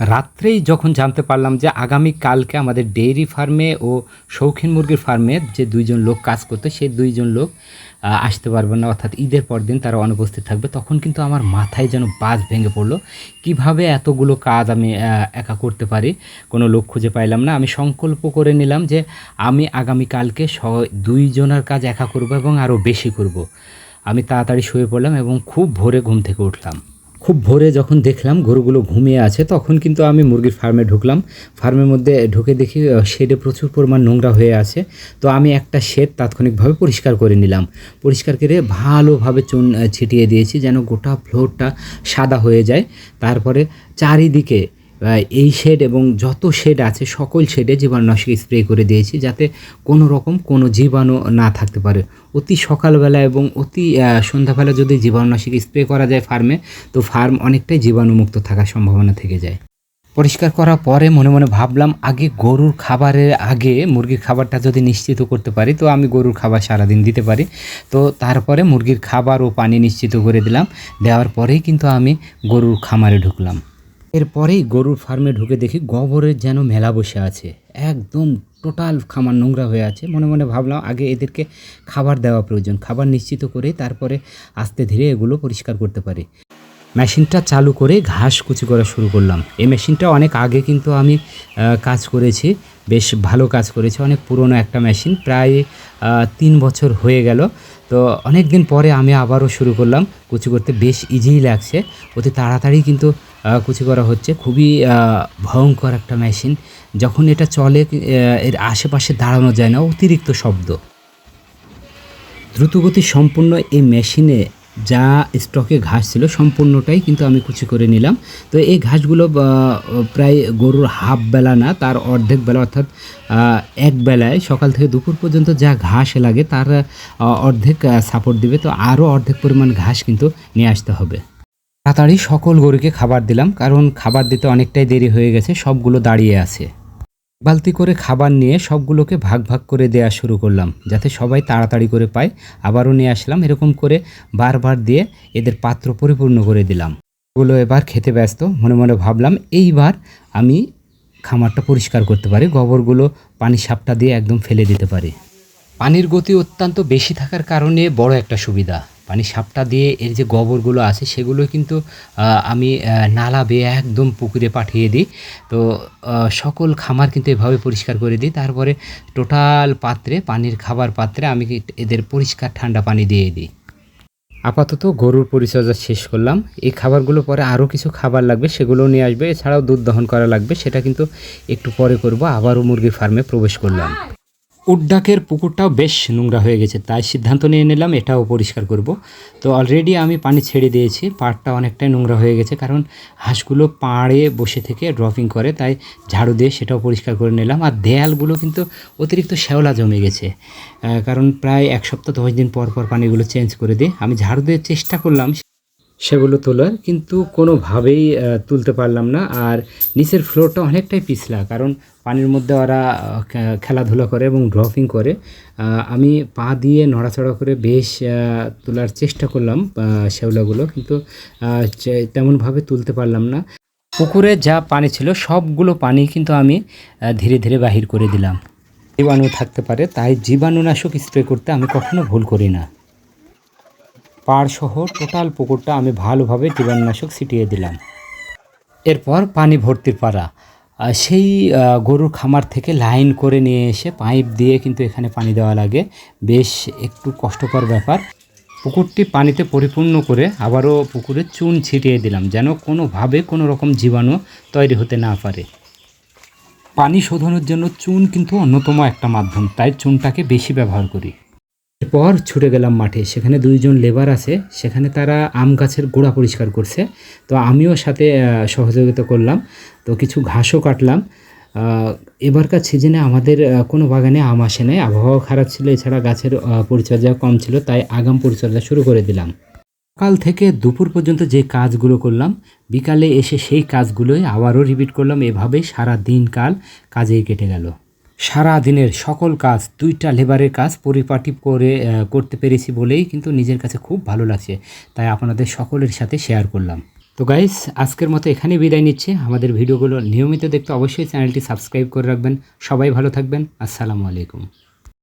রাত্রেই যখন জানতে পারলাম যে আগামী কালকে আমাদের ডেইরি ফার্মে ও শৌখিন মুরগির ফার্মে যে দুইজন লোক কাজ করতো, সেই দুইজন লোক আসতে পারবে না। অর্থাৎ ঈদের পর দিন তারা অনুপস্থিত থাকবে। তখন কিন্তু আমার মাথায় যেন বাজ ভেঙে পড়ল। কীভাবে এতগুলো কাজ আমি একা করতে পারি? কোনো লোক খুঁজে পাইলাম না। আমি সংকল্প করে নিলাম যে আমি আগামী কালকে স, দুইজনের কাজ একা করব এবং আরও বেশি করব। আমি তাড়াতাড়ি শুয়ে পড়লাম এবং খুব ভোরে ঘুম থেকে উঠলাম। খুব ভোরে যখন দেখলাম গরুগুলো ঘুমিয়ে আছে, তখন কিন্তু আমি মুরগির ফার্মে ঢুকলাম। ফার্মের মধ্যে ঢুকে দেখি শেডে প্রচুর পরিমাণ নোংরা হয়ে আছে। তো আমি একটা শেড তাৎক্ষণিকভাবে পরিষ্কার করে নিলাম। পরিষ্কার করে ভালোভাবে চুন ছিটিয়ে দিয়েছি যেন গোটা ফ্লোরটা সাদা হয়ে যায়। তারপরে চারিদিকে এই শেড এবং যত শেড আছে, সকল শেডে জীবাণুনাশক স্প্রে করে দিয়েছি যাতে কোনো রকম কোনো জীবাণু না থাকতে পারে। অতি সকালবেলা এবং অতি সন্ধ্যাবেলা যদি জীবাণুনাশক স্প্রে করা যায় ফার্মে তো ফার্ম অনেকটাই জীবাণুমুক্ত থাকার সম্ভাবনা থেকে যায়। পরিষ্কার করার পরে মনে মনে ভাবলাম, আগে গরুর খাবারের আগে মুরগির খাবারটা যদি নিশ্চিত করতে পারি, তো আমি গরুর খাবার সারাদিন দিতে পারি। তো তারপরে মুরগির খাবার ও পানি নিশ্চিত করে দিলাম। দেওয়ার পরেই কিন্তু আমি গরুর খামারে ঢুকলাম। এরপরেই গরুর ফার্মে ঢুকে দেখি গোবরের যেন মেলা বসে আছে। একদম টোটাল খামার নোংরা হয়ে আছে। মনে মনে ভাবলাম আগে এদেরকে খাবার দেওয়া প্রয়োজন। খাবার নিশ্চিত করে তারপরে আস্তে ধীরে এগুলো পরিষ্কার করতে পারি। মেশিনটা চালু করে ঘাস কুচি করা শুরু করলাম। এই মেশিনটা অনেক আগে কিন্তু আমি কাজ করেছি। বেশ ভালো কাজ করেছি। অনেক পুরনো একটা মেশিন। প্রায় তিন বছর হয়ে গেল। তো অনেক দিন পরে আমি আবারও শুরু করলাম। কুচি করতে বেশ ইজিই লাগছে। অতি তাড়াতাড়ি কিন্তু কুচি করা হচ্ছে। খুবই ভয়ঙ্কর একটা মেশিন। যখন এটা চলে এর আশেপাশে দাঁড়ানো যায় না, অতিরিক্ত শব্দ। দ্রুতগতি সম্পূর্ণ এই মেশিনে যা স্টকে ঘাস ছিল, সম্পূর্ণটাই কিন্তু আমি কুচি করে নিলাম। তো এই ঘাসগুলো প্রায় গরুর হাফ বেলা না, তার অর্ধেক বেলা, অর্থাৎ এক বেলায় সকাল থেকে দুপুর পর্যন্ত যা ঘাস লাগে, তার অর্ধেক সাপোর্ট দিবে। তো আরও অর্ধেক পরিমাণ ঘাস কিন্তু নিয়ে আসতে হবে। তাড়াতাড়ি সকল গরুকে খাবার দিলাম, কারণ খাবার দিতে অনেকটাই দেরি হয়ে গেছে, সবগুলো দাঁড়িয়ে আছে। বালতি করে খাবার নিয়ে সবগুলোকে ভাগ ভাগ করে দেওয়া শুরু করলাম, যাতে সবাই তাড়াতাড়ি করে পায়। আবারও নিয়ে আসলাম, এরকম করে বারবার দিয়ে এদের পাত্র পরিপূর্ণ করে দিলাম। ওগুলো এবার খেতে ব্যস্ত, মনে মনে ভাবলাম এইবার আমি খামারটা পরিষ্কার করতে পারি, গোবরগুলো পানি সাপটা দিয়ে একদম ফেলে দিতে পারি। পানির গতি অত্যন্ত বেশি থাকার কারণে বড় একটা সুবিধা। পানি সাপটা দিয়ে এর যে গোবরগুলো আছে সেগুলো কিন্তু আমি নালা বেয়ে একদম পুকুরে পাঠিয়ে দিই। তো সকল খামার কিন্তু এভাবে পরিষ্কার করে দিই। তারপরে টোটাল পাত্রে, পানির খাবার পাত্রে আমি এদের পরিষ্কার ঠান্ডা পানি দিয়ে দিই। আপাতত গরুর পরিচর্যা শেষ করলাম। এই খাবারগুলো পরে আরও কিছু খাবার লাগবে, সেগুলো নিয়ে আসবে। এছাড়াও দুধ দহন করা লাগবে, সেটা কিন্তু একটু পরে করব। আবারও মুরগি ফার্মে প্রবেশ করলাম। উড্ডাকের পুকুরটাও বেশ নোংরা হয়ে গেছে, তাই সিদ্ধান্ত নিয়ে নিলাম এটাও পরিষ্কার করব। তো অলরেডি আমি পানি ছেড়ে দিয়েছি, পাড়টা অনেকটাই নোংরা হয়ে গেছে, কারণ হাঁসগুলো পাড়ে বসে থেকে ড্রপিং করে, তাই ঝাড়ু দিয়ে সেটাও পরিষ্কার করে নিলাম। আর দেয়ালগুলো কিন্তু অতিরিক্ত শ্যাওলা জমে গেছে কারণ প্রায় এক সপ্তাহ দশ দিন পর পর পানিগুলো চেঞ্জ করে দিই। আমি ঝাড়ু দিয়ে চেষ্টা করলাম সেগুলো তোলার কিন্তু কোনোভাবেই তুলতে পারলাম না। আর নিচের ফ্লোরটা অনেকটাই পিছলা কারণ পানির মধ্যে ওরা খেলাধুলা করে এবং ড্রপিং করে। আমি পা দিয়ে নড়াচড়া করে বেশ তোলার চেষ্টা করলাম আহ, শ্যাওলাগুলো কিন্তু তেমনভাবে তুলতে পারলাম না। পুকুরে যা পানি ছিল সবগুলো পানি কিন্তু আমি ধীরে ধীরে বাহির করে দিলাম। জীবাণু থাকতে পারে তাই জীবাণুনাশক স্প্রে করতে আমি কখনো ভুল করি না। পাড় সহ টোটাল পুকুরটা আমি ভালোভাবে জীবাণুনাশক ছিটিয়ে দিলাম। এরপর পানি ভর্তির পাড়া। সেই গরুর খামার থেকে লাইন করে নিয়ে এসে পাইপ দিয়ে কিন্তু এখানে পানি দেওয়া লাগে। বেশ একটু কষ্টকর ব্যাপার। পুকুরটি পানিতে পরিপূর্ণ করে আবারও পুকুরে চুন ছিটিয়ে দিলাম যেন কোনোভাবে কোনো রকম জীবাণু তৈরি হতে না পারে। পানি শোধনের জন্য চুন কিন্তু অন্যতম একটা মাধ্যম, তাই চুনটাকে বেশি ব্যবহার করি। এরপর ছুটে গেলাম মাঠে। সেখানে দুইজন লেবার আছে, সেখানে তারা আম গাছের গোড়া পরিষ্কার করছে। তো আমিও সাথে সহযোগিতা করলাম। তো কিছু ঘাসও কাটলাম। এবারকার সিজনে আমাদের কোনো বাগানে আম আসে নাই। আবহাওয়া খারাপ ছিল, এছাড়া গাছের পরিচর্যা কম ছিল। তাই আগাম পরিচর্যা শুরু করে দিলাম। সকাল থেকে দুপুর পর্যন্ত যে কাজগুলো করলাম, বিকালে এসে সেই কাজগুলোই আবারও রিপিট করলাম। এভাবে সারা দিন কাল কাজেই কেটে গেল। সারা দিনের সকল কাজ, দুইটা লেবারের কাজ পরিপাটি করে করতে পেরেছি বলেই কিন্তু নিজের কাছে খুব ভালো লাগছে। তাই আপনাদের সকলের সাথে শেয়ার করলাম। তো গাইস আজকের মতো এখানে বিদায় নিচ্ছে। আমাদের ভিডিওগুলো নিয়মিত দেখতে অবশ্যই চ্যানেলটি সাবস্ক্রাইব করে রাখবেন। সবাই ভালো থাকবেন। আসসালামু আলাইকুম।